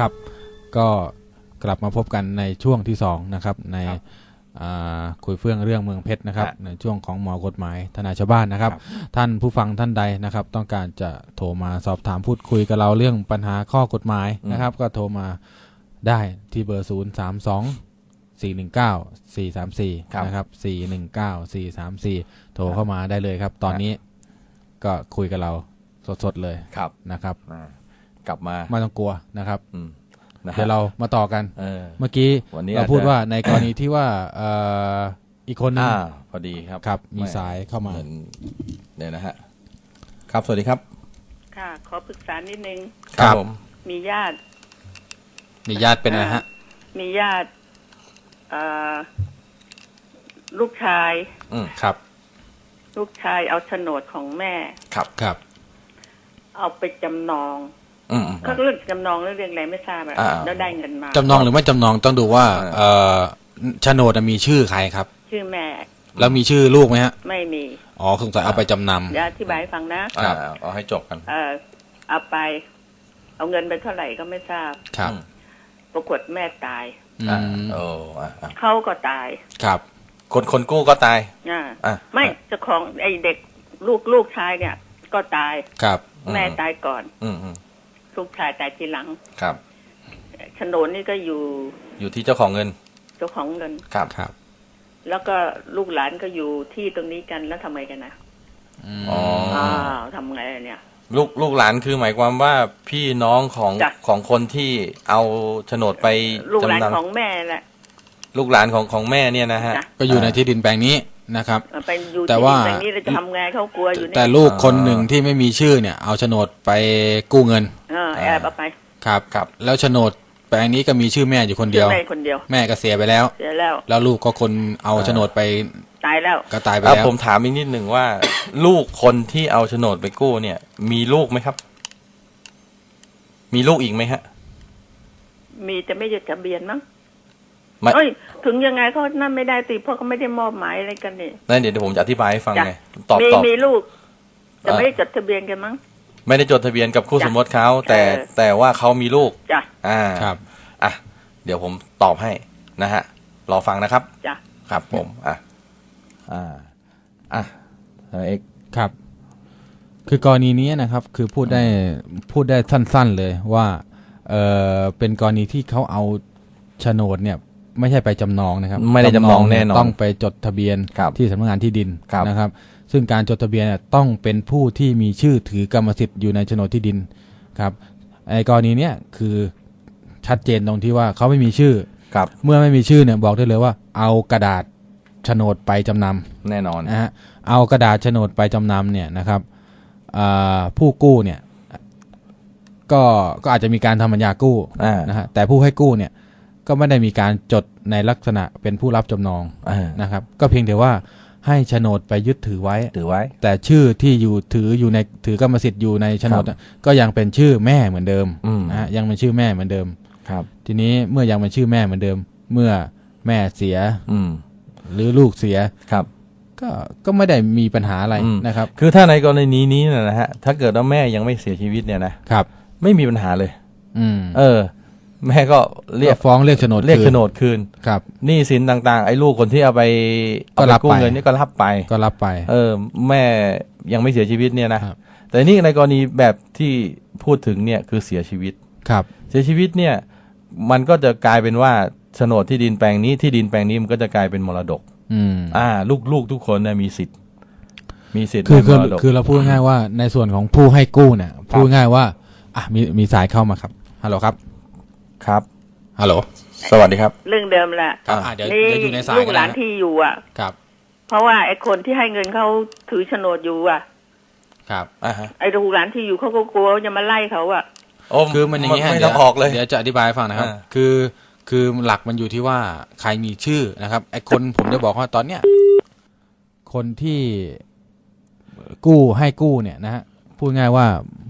ครับ ก็กลับมาพบกันในช่วงที่สองนะครับ ในครับอ่าคุยเฟื่องเรื่องเมืองเพชรนะครับฮะในช่วงของหมอกฎหมายทนายชาวบ้านนะครับ ท่านผู้ฟังท่านใดนะครับ ต้องการจะโทรมาสอบถามพูดคุยกับเราเรื่องปัญหาข้อกฎหมายนะครับ ก็โทรมาได้ที่เบอร์ 0 3 2 4 1 9 4 3 4ครับนะครับ 4 1 9 4 3 4 โทรเข้ามาได้เลยครับ ตอนนี้ก็คุยกับเราสดๆเลยครับนะครับอ่า กลับมาไม่ต้องกลัวนะครับอืมนะฮะเดี๋ยวเรามาต่อกันเออเมื่อกี้วันนี้เราอาจจะพูดว่าในกรณีที่ว่าเอ่ออีกคนนึงอ่าพอดีครับครับ มีไสายเข้ามาเหมือนเดี๋ยวนะฮะครับสวัสดีครับ ค่ะ ขอปรึกษานิดนึงครับผมมีญาติ มีญาติเป็นอะไรฮะ มีญาติเอ่อลูกชาย อืมครับ ลูกชายเอาโฉนดของแม่ ครับครับ เอาไปจำนองอืมอืม เขาเรื่องจำนองเรื่องเรื่องอะไรไม่ทราบอะอ่าแล้วได้เงินมาจำนองหรือไม่จำนองต้องดูว่าอ่าเอ่อโฉนดมีชื่อใครครับ ชื่อแม่ แล้วมีชื่อลูกไหมฮะ ไม่มี อ๋อสงสัยเอาไปจำนเดี๋ยวอธิบายให้ฟังนะอ่าเอาให้จบกัน เออเอาไป เอาเงินไปเท่าไหร่ก็ไม่ทราบำครับอืมปรากฏแม่ตายอือ่ามโอ้อ่าอ่าเขาก็ตาย ครับ คนคนกู้ก็ตายอ่าอะไม่เจ้าของไอเด็กลูกลูกชายเนี่ย ก็ตาย ครับ แม่ตายก่อน อืม อืมลูกชายตายทีหลัง ครับโฉนดนี่ก็อยู่ อยู่ที่เจ้าของเงิน เจ้าของเงิน ครับครับ แล้วก็ลูกหลานก็อยู่ที่ตรงนี้กันแล้วทำไงกันนะมอ๋ออ้าวทำไงเนี่ย ลูกลูกหลานคือหมายความว่าพี่น้องของจ้ะของคนที่เอาโฉนดไปลูกหลานจำนของแม่แหละำลูกหลานของของแม่เนี่ยนะฮะจ้ะก็อยู่ในที่ดินแปลงนี้ นะครับเอาไปอยู่แต่ที่ว่าอย่างนี้เราจะทำไงเขากลัวอยู่เนี่ยแต่ลูกคนหนึ่งที่ไม่มีชื่อเนี่ย เอาโฉนดไปกู้เงินเออแอบเอาไปครับครับ แล้วโฉนดแปลงนี้ก็มีชื่อแม่อยู่คนเดียวชื่อแม่คนเดียวแม่ก็เสียไปแล้วเสียแล้ว แล้วลูกก็คนเอาโฉนดไปตายแล้วก็ตายไปอะแล้วผมถามอีกนิดหนึ่งว่า ลูกคนที่เอาโฉนดไปกู้เนี่ย มีลูกไหมครับ มีลูกอีกไหมฮะ มีแต่ไม่จดทะเบียนมั้ง ไม่เอ้ยถึงยังไงเขานั่นไม่ได้ติเพราะเขาไม่ได้มอบหมายอะไรกันนี่นั่นเดี๋ยวเดี๋ยวผมจะอธิบายให้ฟังจ้ะไงตอบมีตอบมีลูกแต่อ่าไม่ได้จดทะเบียนกันมั้งไม่ได้จดทะเบียนกับคู่จ้ะสมรสเขาแต่เออแต่ว่าเขามีลูกจ้ะอ่าครับอะเดี๋ยวผมตอบให้นะฮะรอฟังนะครับจ้ะครับผมอะอ่าอะเอกครับ คือกรณีนี้นะครับ คือพูดได้พูดได้สั้น ๆเลยว่าเออเป็นกรณีที่เขาเอาโฉนดเนี่ย ไม่ใช่ไปจำนองนะครับไม่ได้จำนองเยแน่นอนต้องไปจดทะเบียนครับที่สำนักงานที่ดินครับนะครับ ซึ่งการจดทะเบียนเนี่ยต้องเป็นผู้ที่มีชื่อถือกรรมสิทธิ์อยู่ในโฉนดที่ดินครับไอ้กรณีเนี้ยคือชัดเจนตรงที่ว่าเขาไม่มีชื่อครับเมื่อไม่มีชื่อเนี่ยบอกได้เลยว่า เอากระดาษโฉนดไปจำนำแน่นอนนะฮะเอากระดาษโฉนดไปจำนำเนี่ยนะครับอ่าผู้กู้เนี่ยก็ก็อาจจะมีการทำสัญญากู้อ่านะฮะแต่ผู้ให้กู้เนี่ย ก็ไม่ได้มีการจดในลักษณะเป็นผู้รับจำนองอ่านะครับ ก็เพียงแต่ว่าให้โฉนดไปยึดถือไว้ ถือไว้ แต่ชื่อที่อยู่ถืออยู่ในถือกรรมสิทธิ์อยู่ในโฉนดครับน่ะก็ยังเป็นชื่อแม่เหมือนเดิมอืม นะฮะยังเป็นชื่อแม่เหมือนเดิม ครับ ทีนี้เมื่อยังเป็นชื่อแม่เหมือนเดิม เมื่อแม่เสียอืม หรือลูกเสีย ครับ ก็ก็ไม่ได้มีปัญหาอะไรอืม นะครับ คือถ้าในกรณีนี้เนยนะฮะ ถ้าเกิดว่าแม่ยังไม่เสียชีวิตเนี่ยนะ ครับ ไม่มีปัญหาเลย อืม เออ แม่ก็เรียกก็ฟ้องเรียกโฉนดเรียกคืโฉนดคืนครับหนี้สินต่างๆ ไอ้ลูกคนที่เอาไปก็เอาไปรับกู้ไปเงินนี่ก็รับไปก็รับไป เออ แม่ยังไม่เสียชีวิตเนี่ยนะครับแต่นี่ในกรณีแบบที่พูดถึงเนี่ยคือเสียชีวิตครับ เสียชีวิตเนี่ย มันก็จะกลายเป็นว่าโฉนดที่ดินแปลงนี้ที่ดินแปลงนี้มันก็จะกลายเป็นมรดก อืมอ่า ลูกลูกทุกคนเนี่ยมีสิทธิ์ มีสิทธิ์คือในคือมรดกคือเราพูดง่ายๆว่าในส่วนของผู้ให้กู้เนี่ยพูดง่ายๆว่า อะมีมีสายเข้ามาครับฮัลโหลครับ ครับฮัลโหลสวัสดีครับ เรื่องเดิมแหละครับอะอะเดี๋ยวนี่เดี๋ยวอยู่ในสายลูกกันหลานะนที่อยู่อะ ครับเพราะว่าไอ้คนที่ให้เงินเขาถือโฉนดอยู่อะ ครับอ่าฮะไอ้ลูกหลานที่อยู่เขาก็กลัวว่าจะมาไล่เขาอะโอ้คือมันอย่างนี้ฮะไม่เดี๋ต้ยองวออกเลย เดี๋ยวจะอธิบายให้ฟังนะครับ อ่า คือคือหลักมันอยู่ที่ว่าใครมีชื่อนะครับไอ้คนผมจะบอกว่าตอนเนี้ยคนที่กู้ให้กู้เนี่ยนะฮะพูดง่ายว่า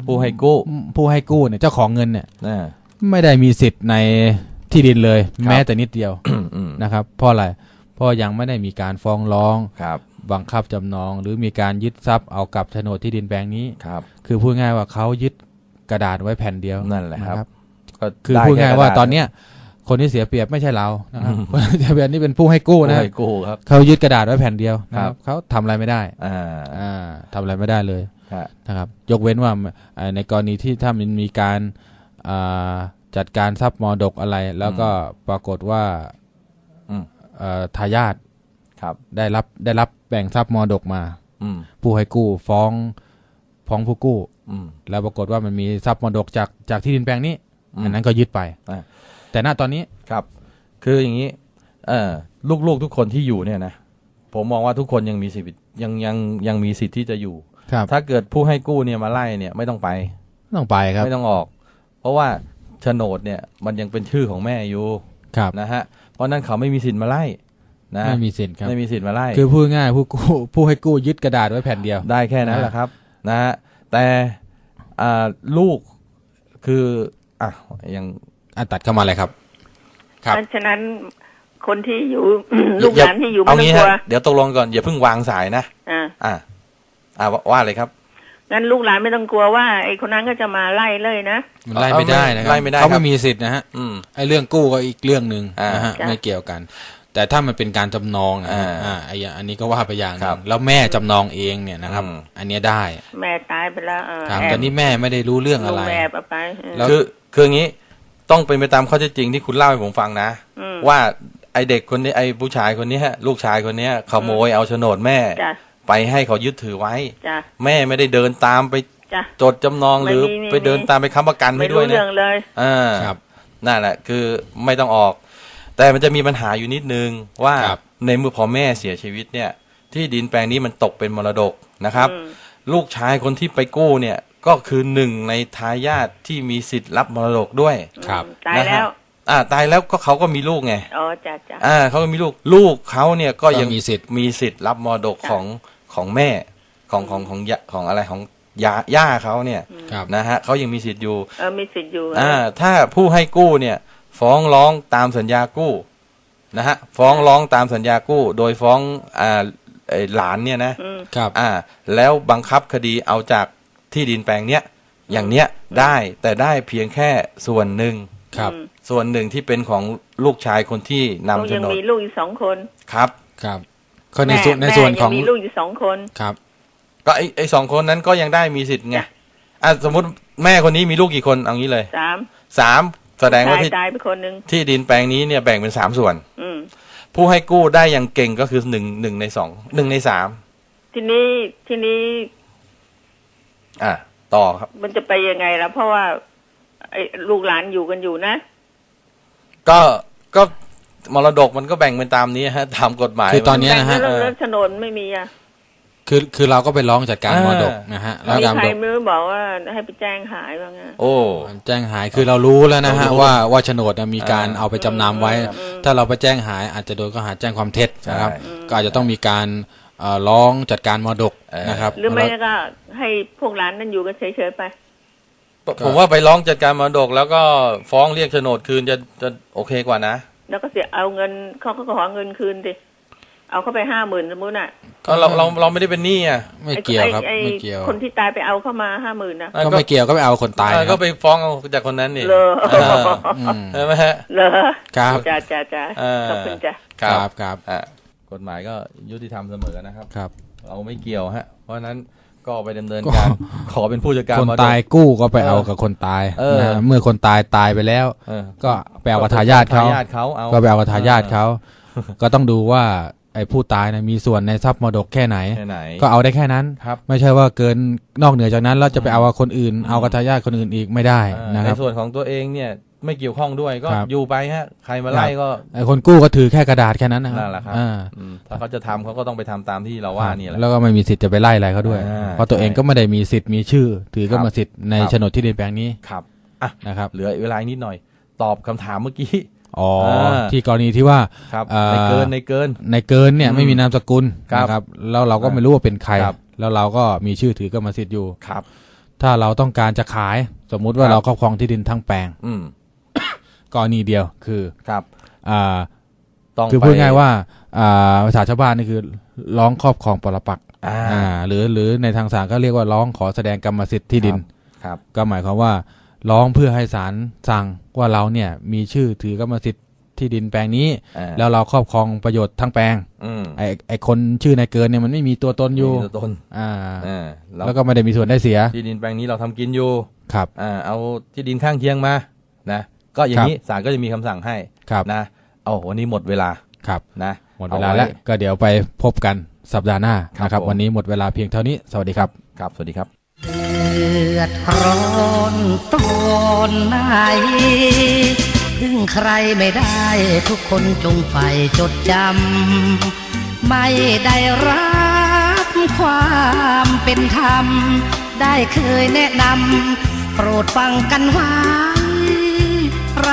ผู้ให้กู้ผู้ให้กู้เนี่ยเจ้าของเงินเนี่ย อ่า ไม่ได้มีสิทธิ์ในที่ดินเลย ครับ แม้แต่นิดเดียวอืมอืมนะครับ เพราะอะไรเพราะยังไม่ได้มีการฟ้องร้อง ครับบังคับจำนอง หรือมีการยึดทรัพย์เอากับโฉนดที่ดินแปลงนี้ ครับคือพูดง่ายว่าเขายึดกระดาษไว้แผ่นเดียวนั่นแหละครับคก็คือได้พูดง่ายแค่ๆว่าระษตอนเนี้ยคนที่เสียเปรียบไม่ใช่เรานะครับอืมคนที่เสียเปรียบนี่เป็นผู้ให้กู้นะโอ้ยกู้ครับ เขายึดกระดาษไว้แผ่นเดียวนะคครัรับ บเขาทำอะไรไม่ได้อ่าอ่าทำอะไรไม่ได้เลยฮะนะครับ ยกเว้นว่าเอ่อในกรณีที่ถ้ามันมีการอ่า จัดการทรัพย์มรดกอะไร แล้วก็ปรากฏว่าอืมเอ่อทายาทครับได้รับได้รับแบ่งทรัพย์มรดกมาอืมผู้ให้กู้ฟ้องฟ้องผู้กู้อืมแล้วปรากฏว่ามันมีทรัพย์มรดกจากจากที่ดินแปลงนี้อืมอันนั้นก็ยึดไปอ่าแต่ณตอนนี้ครับ คืออย่างนี้ เออลูกๆทุกคนที่อยู่เนี่ยนะผมมองว่าทุกคนยังมีสิทธิ์ยังยังยังมีสิทธิ์ที่จะอยู่ครับถ้าเกิดผู้ให้กู้เนี่ยมาไล่เนี่ยไม่ต้องไปต้องไปครับ ไม่ต้องออก เพราะว่าโฉนดเนี่ยมันยังเป็นชื่อของแม่อยู่ครับนะฮะเพราะนั้นเขาไม่มีสิทธิ์มาไล่นะไม่มีสิทธิ์ครับไม่มีสิทธิ์มาไล่คือพูดง่ายผู้กู้ผู้ให้กู้ยึดกระดาษไว้แผ่นเดียวได้แค่นั้นนะแหละครับนะฮะแต่อ่าลูกคืออะยังอะตัดเข้ามาเลยครับครับเพราะฉะนั้นคนที่อยู่ลูกหลานที่อยู่ไม่เอาต้องงี้กลัฮะวเดี๋ยวตกลงก่อนอย่าเพิ่งวางสายนะอ่าอะอะว่าว่าเลยครับ งั้นลูกหลานไม่ต้องกลัวว่าไอ้คนนั้นก็จะมาไล่เลยนะมันไล่ไม่ได้นะครับไล่ไม่ได้เขาครัไม่บมีสิทธิ์นะฮะอืมไอ้เรื่องกู้ก็อีกเรื่องหนึ่งอ่านนะฮะจ้ะไม่เกี่ยวกัน แต่ถ้ามันเป็นการจำนองนะอ่าฮะอ่าไอ้อย่างอันนี้ก็ว่าไปอย่างหครันึบงแล้วแม่จำนองเองเนี่ยนะครับอืมอันเนี้ยได้ แม่ตายไปแล้วเออครับแอบแต่นี่แม่ไม่ได้รู้เรื่องลุอะงไรแอบเอาไปเออแล้วคือคืออย่างนี้ต้องเป็นไปตามข้อเท็จจริงที่คุณเล่าให้ผมฟังนะอืมว่าไอเด็กคนนี้ไอผู้ชายคนนี้ฮะลูกชายคนเนี้ยขโมยเอาโฉนดแม่จ้ะ ไปให้เขายึดถือไว้ จ้ะ แม่ไม่ได้เดินตามไปจ้ะ จดจำนองหรือไม่มี ไปเดินตามไปค้ำประกันไม่ให้ด้รู้วยนะเรื่องเลย อ่าครับ นั่นแหละคือไม่ต้องออก แต่มันจะมีปัญหาอยู่นิดนึงว่าครับ ในเมื่อพอแม่เสียชีวิตเนี่ย ที่ดินแปลงนี้มันตกเป็นมรดกนะครับ อืม ลูกชายคนที่ไปกู้เนี่ยก็คือหนึ่งในทายาทที่มีสิทธิ์รับมรดกด้วยครับ ตายแล้วนะฮะอ่าตายแล้วก็เขาก็มีลูกไง อ๋อจ้ะจ้ะ อ่าเขาก็มีลูกลูกเขาเนี่ยก็ยังก็มีสิทธิ์ มีสิทธิ์รับมรดกจ้ะของ ของแม่ของของของยาของอะไรของยาย่าเขาเนี่ยครับ นะฮะเขายังมีสิทธิ์อยู่เออมีสิทธิ์อยู่อ่า ถ้าผู้ให้กู้เนี่ย ฟ้องร้องตามสัญญากู้นะฮะฟ้องร้องตามสัญญากู้ โดยฟ้องอ่าไอ้หลานเนี่ยนะอืมครับ อ่า แล้วบังคับคดีเอาจากที่ดินแปลงเนี้ยอย่างเนี้ยได้แต่ได้เพียงแค่ส่วนหนึ่งครับอืมส่วนหนึ่งที่เป็นของลูกชายคนที่นำเขาโฉยังนดมีลูกอยู่สองคนครับครับ ก็ในแม่ส่วนในแม่ส่วนของยังมีลูกอยู่สองคนครับ ก็ไอ้ไอ้สองคนนั้นก็ยังได้มีสิทธิ์ไงจ้ะอะสมมติแม่คนนี้มีลูกกี่คนเอางี้เลยสามสามแสดงว่าชายที่ตายไปคนหนึ่งที่ดินแปลงนี้เนี่ยแบ่งเป็นสามส่วน อืมผู้ให้กู้ได้อย่างเก่งก็คือหนึ่งหนึ่งในสองหนึ่งในสามทีนี้ทีนี้ อะต่อครับ มันจะไปยังไงล่ะเพราะว่า ไอ้ลูกหลานอยู่กันอยู่นะ ก็ก็ มรดกมันก็แบ่งเป็นตามนี้ฮะตามกฎหมายคือตอนเนี้ยนะฮะแบ่งเอเรื่องอเรื่องโฉนดไม่มีอะคือคือเราก็ไปร้องจัดการอ่ามรดกนะฮะแล้วมีการใครดกไม่รู้บอกว่าให้ไปแจ้งหายว่างั้น โอ้ แจ้งหายคือเรารู้แล้วนะฮะเรารู้ว่าว่าโฉนดน่ะมีการอ่าเอาไปจำนำไว้อืมถ้าเราไปแจ้งหายอาจจะโดนข้อหาแจ้งความเท็จนะครับใช่ ก็อาจจะต้องมีการเอ่อร้องจัดการมรดกเออนะครับหรือไม่แล้ว ก็ให้พวกหลานนั่นอยู่กันเฉยๆไป ผมว่าไปร้องจัดการมรดก แล้วก็ฟ้องเรียกโฉนดคืนจะจะโอเคกว่านะ แล้วก็เสียเอาเงินเขาก็ขอเงินคืนดิเอาเข้าไปห้าหมื่นสมมติน่ะก็เราเราเราไม่ได้เป็นหนี้อะไม่เกี่ยวครับไอ้ไอ้ไม่เกี่ยวคนที่ตายไปเอาเข้ามาห้าหมื่นนะก็ไม่เกี่ยวก็ไปเอาคนตายเออนะคก็รับไปฟ้องเอาจากคนนั้นนี่เลอเอออืมใช่ไหมฮะเลอครับจ้าจ้าจ้าเออขอบคุณจ้าครับครับอะกฎหมายก็ยุติธรรมเสมอนะครับครับ เราไม่เกี่ยวฮะ เพราะฉะนั้น ก็ไปดำเนินก็การขอเป็นผู้จัดการคนมรดกตายกู้ก็ไปเอาเออกับคนตายเออนะฮะเมื่อคนตายตายไปแล้วเออก็ไปเอากับทายาทเขาทายาทเขาเอาก็ไปเอากับทายาทเขาก็ต้องดูว่าไอ้ผู้ตายนะมีส่วนในทรัพย์มรดกแค่ไหนแค่ไหนก็เอาได้แค่นั้นครับไม่ใช่ว่าเกินนอกเหนือจากนั้นแล้วจะไปเอากับคนอื่น เอากับทายาทคนอื่นอีกไม่ได้เออนะคในรับส่วนของตัวเองเนี่ย ไม่เกี่ยวข้องด้วยก็ครับ อยู่ไปฮะ ใครมาไล่ก็ไอ้คนกู้ก็ถือแค่กระดาษแค่นั้นนะครันั่นแหละครับอ่าอืมถ้าเขาจะทำเขาก็ต้องไปทำตามที่เราว่านี่แหละ แล้วก็ไม่มีสิทธิ์จะไปไล่อะไรเขาด้วย อ่าเพราะตัวเองก็ไม่ได้มีสิทธิ์มีชื่อ ถือกรรมสิทธิ์ในครับ โฉนดที่ดินแปลงนี้ครับนะครับเหลือเวลาอีกนิดหน่อย ตอบคำถามเมื่อกี้ อ๋ออ่า ที่กรณีที่ว่า ครับเอ่อ ในเกินในเกิน ในเกินเนี่ยอืมไม่มีนามสกุลครับนะครับแล้วเราก็ไม่รู้ว่าเป็นใคร ครับ แล้วเราก็มีชื่อถือกรรมสิทธิ์อยู่ ครับ ถ้าเราต้องการจะขาย สมมุติว่าครับ เราครอบครองที่ดินทั้งแปลง อืม กรณีเดียวคือครับอ่าต้องคือไปพูดง่ายว่าอ่าภาษาชาวบ้านนี่คือร้องครอบครองปรปักษ์อ่าอ่า หรือหรือในทางศาลก็เรียกว่าร้องขอแสดงกรรมสิทธิ์ที่ดินครับ ก็หมายความว่าร้องเพื่อให้ศาลสั่งว่าเราเนี่ยมีชื่อถือกรรมสิทธิ์ที่ดินแปลงนี้อ่าแล้วเราครอบครองประโยชน์ทั้งแปลงอืมไอไอคนชื่อนายเกินเนี่ยมันไม่มีตัวตนอยู่มีตัวตนอ่าอ่าเราแล้วก็ไม่ได้มีส่วนได้เสีย ที่ดินแปลงนี้เราทำกินอยู่ครับอ่าเอาที่ดินข้างเคียงมานะ ก็อย่างนี้ศาลก็จะมีคำสั่งให้ครับนะเอาวันนี้หมดเวลาครับนะหมดเวลาแล้วก็เดี๋ยวไปพบกันสัปดาห์หน้าครับนะครับผมวันนี้หมดเวลาเพียงเท่านี้ สวัสดีครับครับสวัสดีครับเดือดร้อนตอนไหนพึ่งใครไม่ได้ทุกคนจงใฝ่จดจำไม่ได้รับความเป็นธรรม ได้เคยแนะนำโปรดฟังกันไว้ร